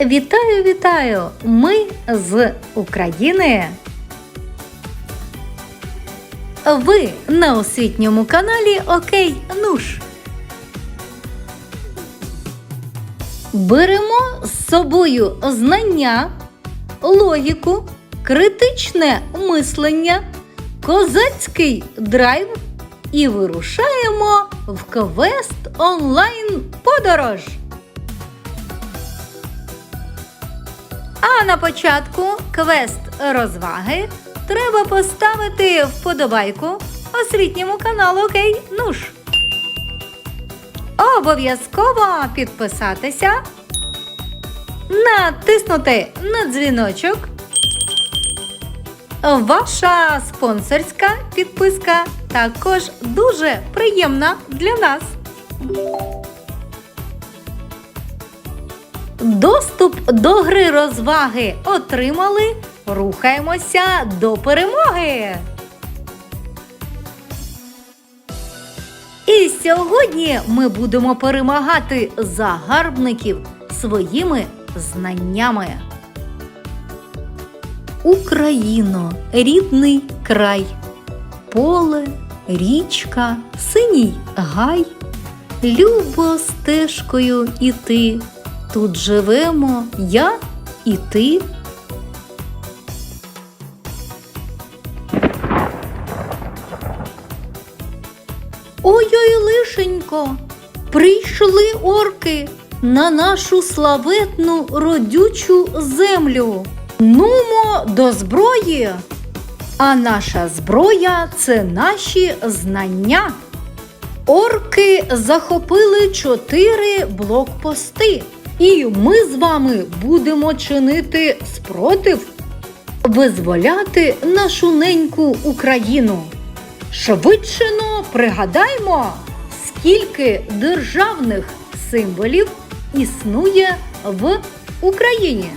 Вітаю, вітаю! Ми з України. Ви на освітньому каналі Окей Нуш. Беремо з собою знання, логіку, критичне мислення, козацький драйв і вирушаємо в квест онлайн подорож. А на початку квест розваги треба поставити вподобайку освітньому каналу Окей Нуш. Обов'язково підписатися, натиснути на дзвіночок. Ваша спонсорська підписка також дуже приємна для нас. Доступ до гри розваги отримали. Рухаємося до перемоги. І сьогодні ми будемо перемагати загарбників своїми знаннями. Україно, рідний край, поле, річка, синій гай. Любо стежкою іти. Тут живемо я і ти. Ой-ой, лишенько, прийшли орки на нашу славетну родючу землю. Нумо до зброї. А наша зброя це наші знання. Орки захопили чотири блокпости, і ми з вами будемо чинити спротив, визволяти нашу неньку Україну. Швидшено пригадаймо, скільки державних символів існує в Україні.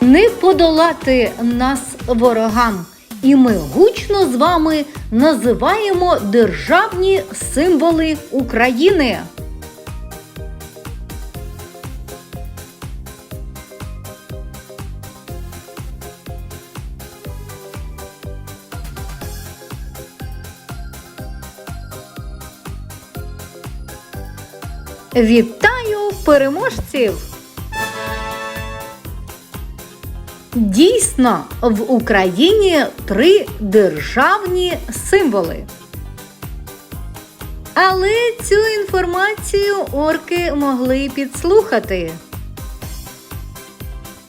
Не подолати нас ворогам, і ми гучно з вами називаємо державні символи України. Вітаю переможців! Дійсно, в Україні три державні символи. Але цю інформацію орки могли підслухати.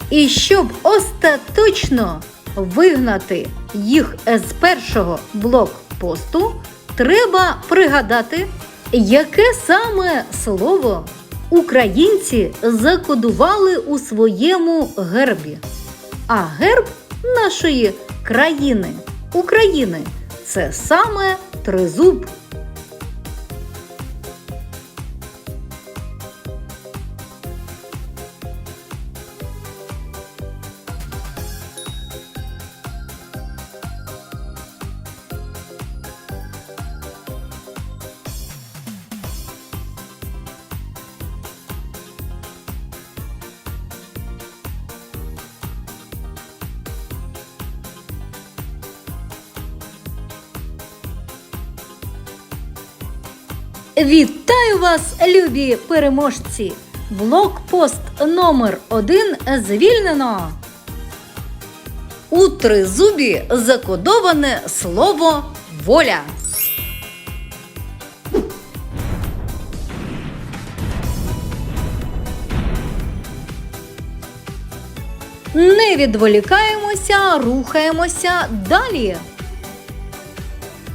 І щоб остаточно вигнати їх з першого блокпосту, треба пригадати, яке саме слово українці закодували у своєму гербі. А герб нашої країни України це саме тризуб. Вітаю вас, любі переможці! Блокпост номер 1 звільнено. У тризубі закодоване слово воля. Не відволікаємося, рухаємося далі.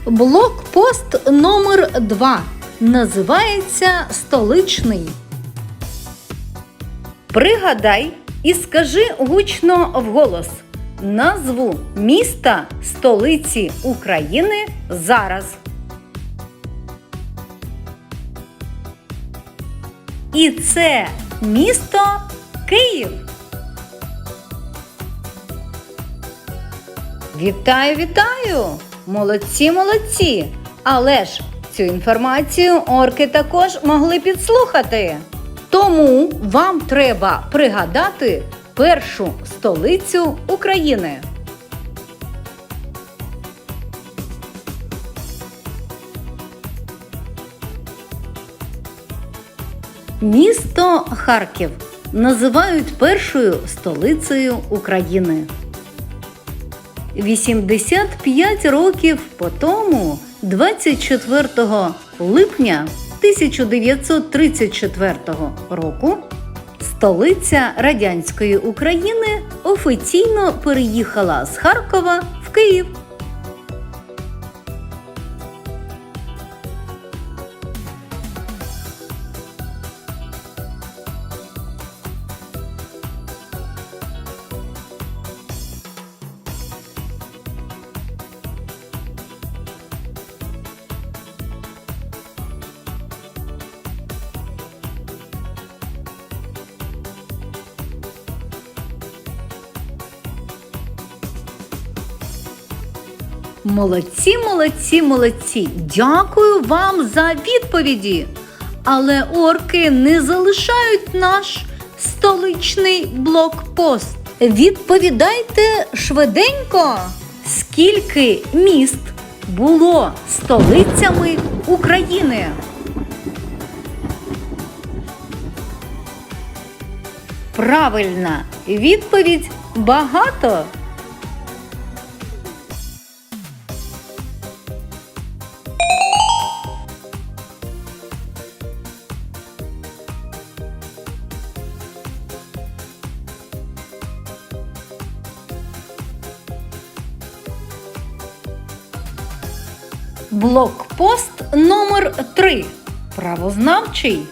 Блокпост номер 2 називається столичний. Пригадай і скажи гучно вголос назву міста столиці України зараз. І це місто Київ. Вітаю, вітаю! Молодці, молодці! Але ж цю інформацію орки також могли підслухати. Тому вам треба пригадати першу столицю України. Місто Харків називають першою столицею України. 85 років по тому, 24 липня 1934 року, столиця радянської України офіційно переїхала з Харкова в Київ. Молодці, молодці, молодці. Дякую вам за відповіді. Але орки не залишають наш столичний блокпост. Відповідайте швиденько, скільки міст було столицями України. Правильна відповідь багато. Блокпост номер 3 Правознавчий.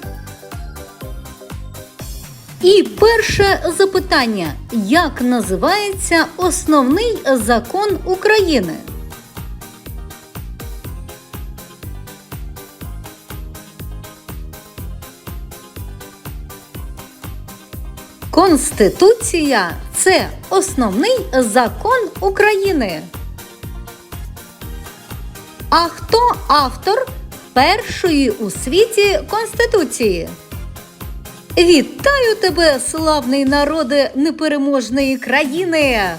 І перше запитання: як називається основний закон України? Конституція це основний закон України. А хто автор першої у світі Конституції? Вітаю тебе, славний народе непереможної країни!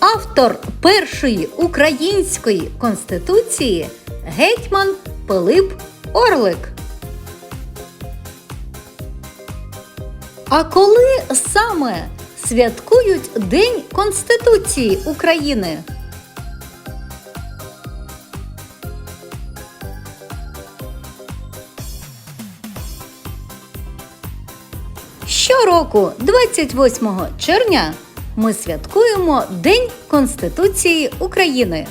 Автор першої української конституції гетьман Пилип Орлик. А коли саме святкують День Конституції України? Щороку, 28 червня, ми святкуємо День Конституції України.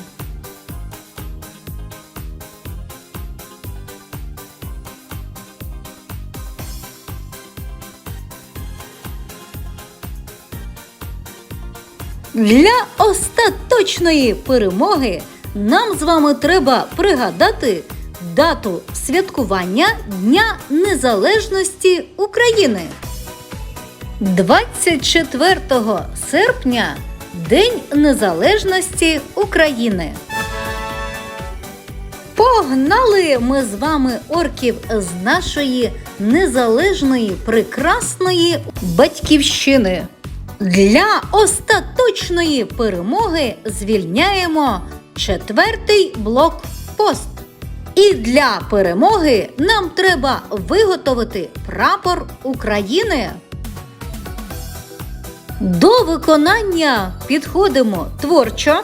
Для остаточної перемоги нам з вами треба пригадати дату святкування Дня Незалежності України. 24 серпня День Незалежності України. Погнали ми з вами орків з нашої незалежної прекрасної батьківщини. Для остаточної перемоги звільняємо четвертий блокпост. І для перемоги нам треба виготовити прапор України. До виконання підходимо творчо.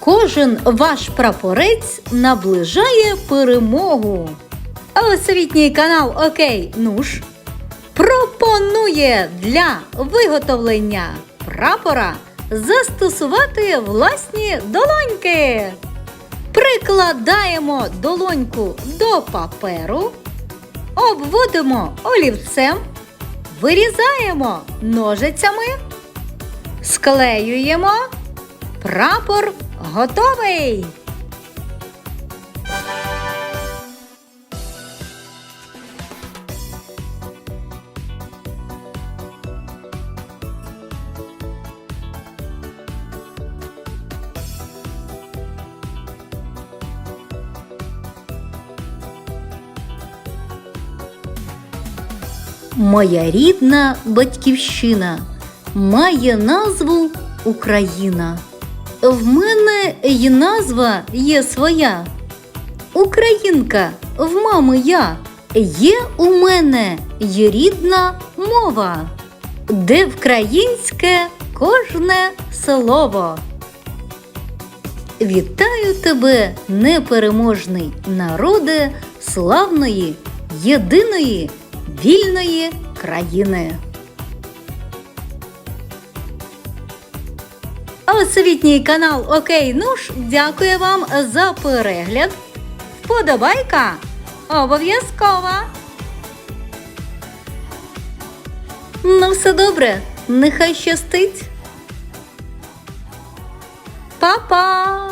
Кожен ваш прапорець наближає перемогу. А освітній канал Окей Нуш пропонує для виготовлення прапора застосувати власні долоньки. Прикладаємо долоньку до паперу, обводимо олівцем, вирізаємо ножицями, Склеюємо. Прапор готовий. Моя рідна батьківщина має назву Україна. В мене й назва є своя. Українка, в мами я. Є у мене й рідна мова, де вкраїнське кожне слово. Вітаю тебе, непереможний народе славної, єдиної, вільної країни. Освітній канал Окей Нуш дякує вам за перегляд. Вподобайка обов'язкова. Ну, все добре, нехай щастить. Па-па!